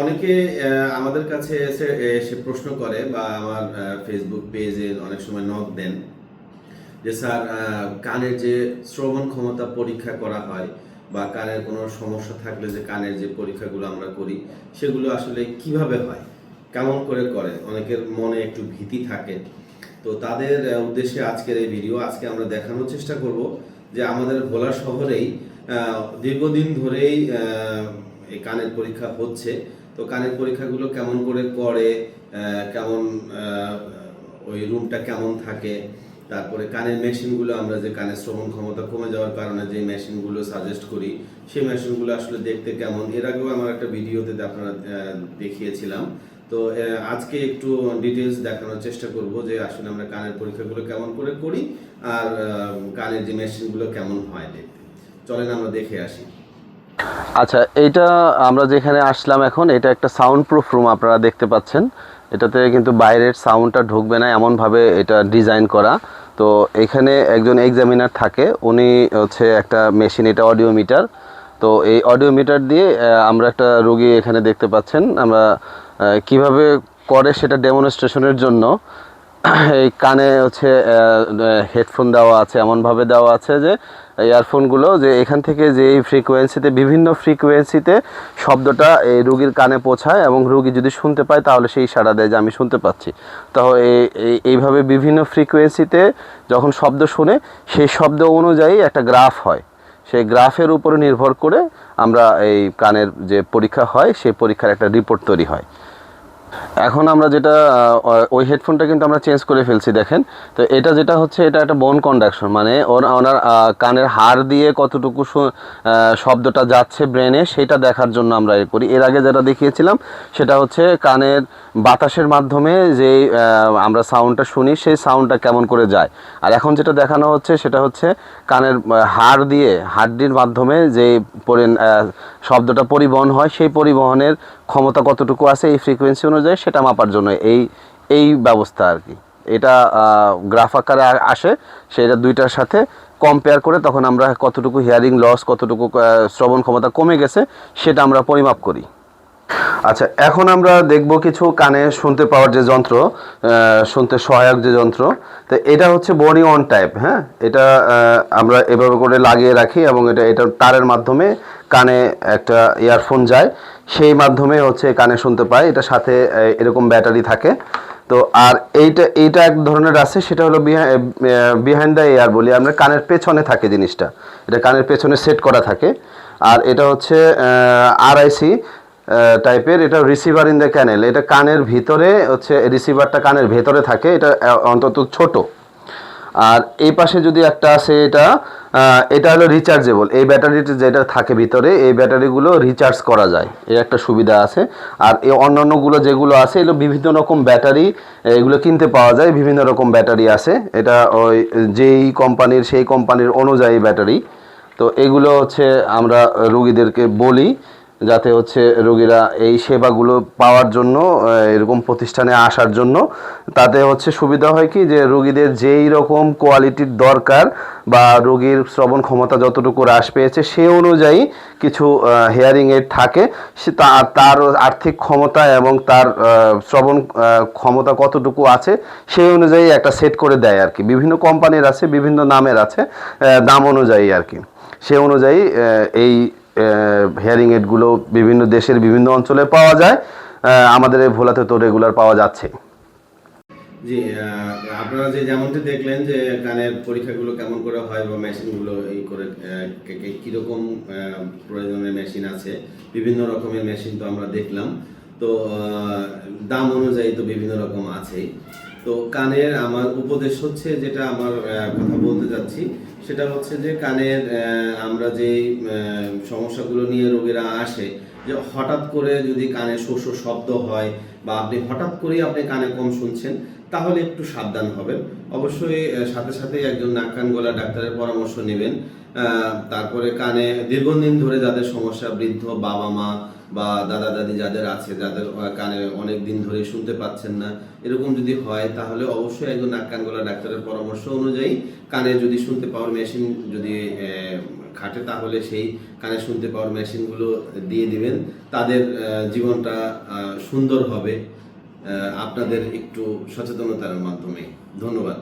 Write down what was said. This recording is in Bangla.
অনেকে আমাদের কাছে এসে এসে প্রশ্ন করে বা আমার ফেসবুক পেজে অনেক সময় নক দেন যে, স্যার কানের যে শ্রবণ ক্ষমতা পরীক্ষা করা হয় বা কানের কোনো সমস্যা থাকলে যে কানের যে পরীক্ষাগুলো আমরা করি, সেগুলো আসলে কীভাবে হয়? কেমন করে করে অনেকের মনে একটু ভীতি থাকে। তো তাদের উদ্দেশ্যে আজকের এই ভিডিও আজকে আমরা দেখানোর চেষ্টা করব যে আমাদের ভোলা শহরেই দীর্ঘদিন ধরেই এই কানের পরীক্ষা হচ্ছে, তো কানের পরীক্ষাগুলো কেমন করে করে কেমন ওই রুমটা কেমন থাকে, তারপরে কানের মেশিনগুলো আমরা যে কানের শ্রবণ ক্ষমতা কমে যাওয়ার কারণে যে মেশিনগুলো সাজেস্ট করি, সেই মেশিনগুলো আসলে দেখতে কেমন? এর আগেও আমার একটা ভিডিওতে আপনারা দেখিয়েছিলাম, তো আজকে একটু ডিটেলস দেখানোর চেষ্টা করব যে আসলে আমরা কানের পরীক্ষাগুলো কেমন করে করি, আর কানের যে মেশিনগুলো কেমন হয় দেখতে। চলেন আমরা দেখে আসি। আচ্ছা এইটা আমরা যেখানে আসলাম এখন, এটা একটা সাউন্ড প্রুফ রুম আপনারা দেখতে পাচ্ছেন। এটাতে কিন্তু বাইরের সাউন্ডটা ঢুকবে না, এমনভাবে এটা ডিজাইন করা। তো এখানে একজন এক্সামিনার থাকে, উনি হচ্ছে একটা মেশিন এটা অডিও মিটার তো এই অডিও মিটার দিয়ে আমরা একটা রোগী এখানে দেখতে পাচ্ছেন। আমরা কীভাবে করে সেটা ডেমনস্ট্রেশনের জন্য। এই কানে হচ্ছে হেডফোন দেওয়া আছে, এমনভাবে দেওয়া আছে যে, ইয়ারফোনগুলো যে এখান থেকে যে এই ফ্রিকোয়েন্সিতে বিভিন্ন ফ্রিকোয়েন্সিতে শব্দটা এই রুগীর কানে পৌঁছায় এবং রুগী যদি শুনতে পায় তাহলে সেই সাড়া দেয় যে আমি শুনতে পাচ্ছি। তো এই- এই- এইভাবে বিভিন্ন ফ্রিকোয়েন্সিতে যখন শব্দ শুনে, সেই শব্দ অনুযায়ী একটা গ্রাফ হয়। সেই গ্রাফের উপরে নির্ভর করে আমরা এই কানের যে পরীক্ষা হয়, সেই পরীক্ষার একটা রিপোর্ট তৈরি হয়। এখন আমরা যেটা ওই হেডফোনটা কিন্তু আমরা চেঞ্জ করে ফেলছি, দেখেন। তো এটা যেটা হচ্ছে, এটা একটা বোন কন্ডাকশন মানে ওর, ওনার কানের হার দিয়ে কতটুকু শব্দটা যাচ্ছে ব্রেনে সেটা দেখার জন্য আমরা এ করি। এর আগে যেটা দেখিয়েছিলাম, সেটা হচ্ছে কানের বাতাসের মাধ্যমে যে আমরা সাউন্ডটা শুনি, সেই সাউন্ডটা কেমন করে যায়। আর এখন যেটা দেখানো হচ্ছে, সেটা হচ্ছে কানের হাড় দিয়ে হাড্ডির মাধ্যমে যে শব্দটা পরিবহন হয়, সেই পরিবহনের ক্ষমতা কতটুকু আছে, এই ফ্রিকোয়েন্সি অনুযায়ী সেটা মাপার জন্য এই এই ব্যবস্থা আর কি। এটা গ্রাফ আকারে আসে, সেটা দুইটার সাথে কম্পেয়ার করে তখন আমরা কতটুকু হিয়ারিং লস কতটুকু শ্রবণ ক্ষমতা কমে গেছে, সেটা আমরা পরিমাপ করি। আচ্ছা এখন আমরা দেখব কিছু কানে শুনতে পাওয়ার যে যন্ত্র শুনতে সহায়ক যে যন্ত্র। তো এটা হচ্ছে বোর্ডিং অন টাইপ হ্যাঁ? এটা আমরা এভাবে করে লাগিয়ে রাখি এবং এটা এটা তারের মাধ্যমে কানে একটা ইয়ারফোন যায়। সেই মাধ্যমে হচ্ছে কানে শুনতে পায়। এটা সাথে এরকম ব্যাটারি থাকে। তো আর এইটা এইটা এক ধরনের আছে, সেটা হলো বিহাইন্ড দ্য এয়ার বলি। আমরা কানের পেছনে থাকে জিনিসটা। এটা কানের পেছনে সেট করা থাকে। আর এটা হচ্ছে আরআইসি টাইপের এটা রিসিভার ইন দ্য ক্যানেল এটা কানের ভিতরে হচ্ছে রিসিভারটা কানের ভেতরে থাকে, এটা অন্তত ছোট। আর এই পাশে যদি একটা আছে, এটা এটা হলো রিচার্জেবল এই ব্যাটারিটা যেটা থাকে ভিতরে, এই ব্যাটারিগুলো রিচার্জ করা যায়। এর একটা সুবিধা আছে। আর এই অন্যান্যগুলো যেগুলো আছে, এগুলো বিভিন্ন রকম ব্যাটারি এগুলো কিনতে পাওয়া যায়। বিভিন্ন রকম ব্যাটারি আছে। এটা ওই, যেই কোম্পানির সেই কোম্পানির অনুযায়ী ব্যাটারি তো এগুলো হচ্ছে আমরা রুগীদেরকে বলি যাতে হচ্ছে রোগীরা এই সেবাগুলো পাওয়ার জন্য এরকম প্রতিষ্ঠানে আসার জন্য। তাতে হচ্ছে সুবিধা হয় কি যে রোগীদের যেই রকম কোয়ালিটির দরকার বা রোগীর শ্রবণ ক্ষমতা যতটুকু হ্রাস পেয়েছে, সে অনুযায়ী কিছু হেয়ারিং এড থাকে। সে তার আর্থিক ক্ষমতা এবং তার শ্রবণ ক্ষমতা কতটুকু আছে, সেই অনুযায়ী একটা সেট করে দেয় আর কি। বিভিন্ন কোম্পানির আছে, বিভিন্ন নামের আছে দাম অনুযায়ী আর কি। সে অনুযায়ী এই হেয়ারিং এডগুলো বিভিন্ন দেশের বিভিন্ন অঞ্চলে পাওয়া যায়। আমাদের ভোলাতে তো রেগুলার পাওয়া যাচ্ছে। জি আপনারা যে যেমনটি দেখলেন যে কানের পরীক্ষাগুলো কেমন করে হয় বা মেশিনগুলো এই করে আহ, কে- কে- প্রয়োজনের মেশিন আছে বিভিন্ন রকমের মেশিন তো আমরা দেখলাম। তো দাম অনুযায়ী তো বিভিন্ন রকম আছেই। তো কানের আমার উপদেশ হচ্ছে যেটা আমার কথা বলতে যাচ্ছি। সেটা হচ্ছে যে কানের আমরা যে সমস্যাগুলো নিয়ে রোগীরা আসে, যে হঠাৎ করে যদি কানে শোষ শব্দ হয় বা আপনি হঠাৎ করেই আপনি কানে কম শুনছেন তাহলে একটু সাবধান হবেন। অবশ্যই সাথে সাথে একজন নাক কান গলা ডাক্তারের পরামর্শ নেবেন। তারপরে কানে দীর্ঘদিন ধরে যাদের সমস্যা, বৃদ্ধ বাবা মা বা দাদা, দাদি যাদের আছে, যাদের কানে অনেক দিন ধরে শুনতে পাচ্ছেন না, এরকম যদি হয়, তাহলে অবশ্যই একজন নাক কান গলা ডাক্তারের পরামর্শ অনুযায়ী কানে যদি শুনতে পাওয়ার মেশিন যদি খাটে, তাহলে সেই কানে শুনতে পাওয়ার মেশিনগুলো দিয়ে দিবেন। তাদের জীবনটা সুন্দর হবে। আপনাদের একটু সচেতনতার মাধ্যমে ধন্যবাদ।